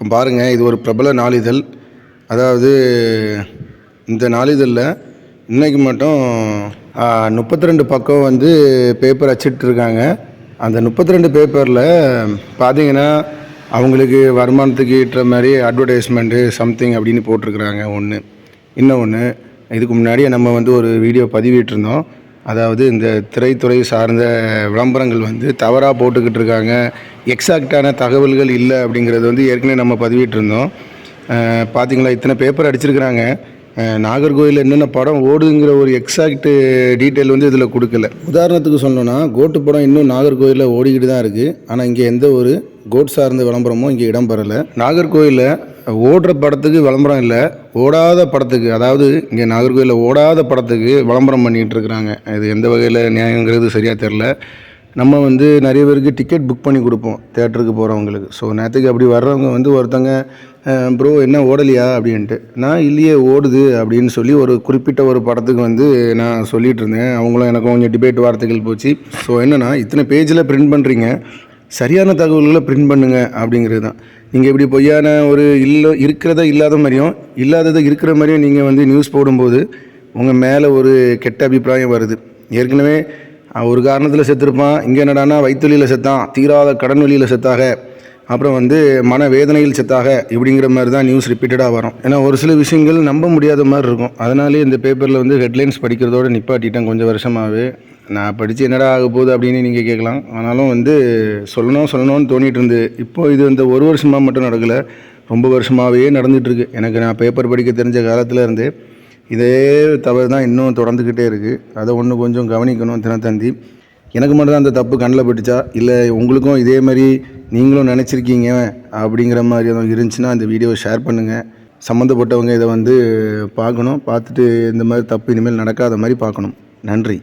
பாருங்கள் இது ஒரு பிரபல நாளிதழ். அதாவது இந்த நாளிதழில் இன்றைக்கி மட்டும் முப்பத்தி ரெண்டு பக்கம் வந்து பேப்பர் அச்சிட்ருக்காங்க. அந்த முப்பத்தி ரெண்டு பேப்பரில் பார்த்தீங்கன்னா அவங்களுக்கு வருமானத்துக்கு ஈட்டுற மாதிரி அட்வர்டைஸ்மெண்ட்டு சம்திங் அப்படின்னு போட்டிருக்கிறாங்க ஒன்று இன்னொன்று இதுக்கு முன்னாடியே நம்ம வந்து ஒரு வீடியோ பதிவிட்டிருந்தோம். அதாவது இந்த திரைத்துறை சார்ந்த விளம்பரங்கள் வந்து தவறாக போட்டுக்கிட்டு இருக்காங்க. எக்ஸாக்டான தகவல்கள் இல்லை அப்படிங்கிறது வந்து ஏற்கனவே நம்ம பதிவிட்டிருந்தோம். பார்த்தீங்களா இத்தனை பேப்பர் அடிச்சிருக்கிறாங்க. அஹ் நாகர்கோயில் என்னென்ன படம் ஓடுதுங்கிற ஒரு எக்ஸாக்ட் டீட்டெயில் வந்து இதில் கொடுக்கல. உதாரணத்துக்கு சொல்லணும்னா கோட்டு படம் இன்னும் நாகர்கோயிலில் ஓடிக்கிட்டு தான் இருக்குது ஆனால் இங்கே எந்த ஒரு கோட் சார்ந்த விளம்பரமும் இங்கே இடம்பெறலை. நாகர்கோயிலில் ஓடுற படத்துக்கு விளம்பரம் இல்லை. ஓடாத படத்துக்கு அதாவது இங்கே நாகர்கோயிலில் ஓடாத படத்துக்கு விளம்பரம் பண்ணிகிட்டு இருக்கிறாங்க. இது எந்த வகையில் நியாயங்கிறது சரியாக தெரில நம்ம வந்து நிறைய பேருக்கு டிக்கெட் புக் பண்ணி கொடுப்போம் தேட்டருக்கு போகிறவங்களுக்கு ஸோ நேற்றுக்கு அப்படி வர்றவங்க வந்து ஒருத்தங்க ப்ரோ என்ன ஓடலையா? அப்படின்ட்டு. நான் இல்லையே ஓடுது அப்படின்னு சொல்லி ஒரு குறிப்பிட்ட ஒரு படத்துக்கு வந்து நான் சொல்லிகிட்டு இருந்தேன். அவங்களும் எனக்கும் கொஞ்சம் டிபேட் வார்த்தைகள் போச்சு. ஸோ என்னென்னா இத்தனை பேஜில் பிரிண்ட் பண்ணுறீங்க சரியான தகவல்களை பிரிண்ட் பண்ணுங்க அப்படிங்கிறது தான். நீங்கள் இப்படி பொய்யான ஒரு இல்லை இருக்கிறத இல்லாத மாதிரியும் இல்லாததை இருக்கிற மாதிரியும் நீங்கள் வந்து நியூஸ் போடும்போது உங்கள் மேலே ஒரு கெட்ட அபிப்பிராயம் வருது. ஏற்கனவே ஒரு காரணத்தில் செத்துருப்பான் இங்கே என்னடான்னா வயிற்றுலியில் செத்தான் தீராத கடன் வழியில் செத்தாக அப்புறம் வந்து மன வேதனையில் செத்தாக இப்படிங்கிற மாதிரி தான் நியூஸ் ரிப்பீட்டடாக வரும். ஏன்னா ஒரு சில விஷயங்கள் நம்ப முடியாத மாதிரி இருக்கும். அதனாலே இந்த பேப்பரில் வந்து ஹெட்லைன்ஸ் படிக்கிறதோட நிப்பாட்டிட்டேன் கொஞ்சம் வருஷமாகவே நான் படித்து என்னடா ஆக போகுது அப்படின்னு நீங்கள் கேட்கலாம். ஆனாலும் வந்து சொல்லணும் சொல்லணும்னு தோணிட்டு இருந்து இப்போது இது இந்த ஒரு வருஷமாக மட்டும் நடக்கலை. ரொம்ப வருஷமாகவே நடந்துகிட்ருக்கு எனக்கு நான் பேப்பர் படிக்க தெரிஞ்ச காலத்தில் இருந்து இதே தவறு தான் இன்னும் தொடர்ந்துக்கிட்டே இருக்குது அதை ஒன்று கொஞ்சம் கவனிக்கணும் தினத்தந்தி. எனக்கு மட்டும் தான் அந்த தப்பு கண்ணில் பட்டுச்சா? இல்லை உங்களுக்கும் இதே மாதிரி நீங்களும் நினச்சிருக்கீங்க அப்படிங்கிற மாதிரி எதுவும் இருந்துச்சுன்னா அந்த வீடியோவை ஷேர் பண்ணுங்கள் சம்மந்தப்பட்டவங்க இதை வந்து பார்க்கணும். பார்த்துட்டு இந்த மாதிரி தப்பு இனிமேல் நடக்காத மாதிரி பார்க்கணும். நன்றி.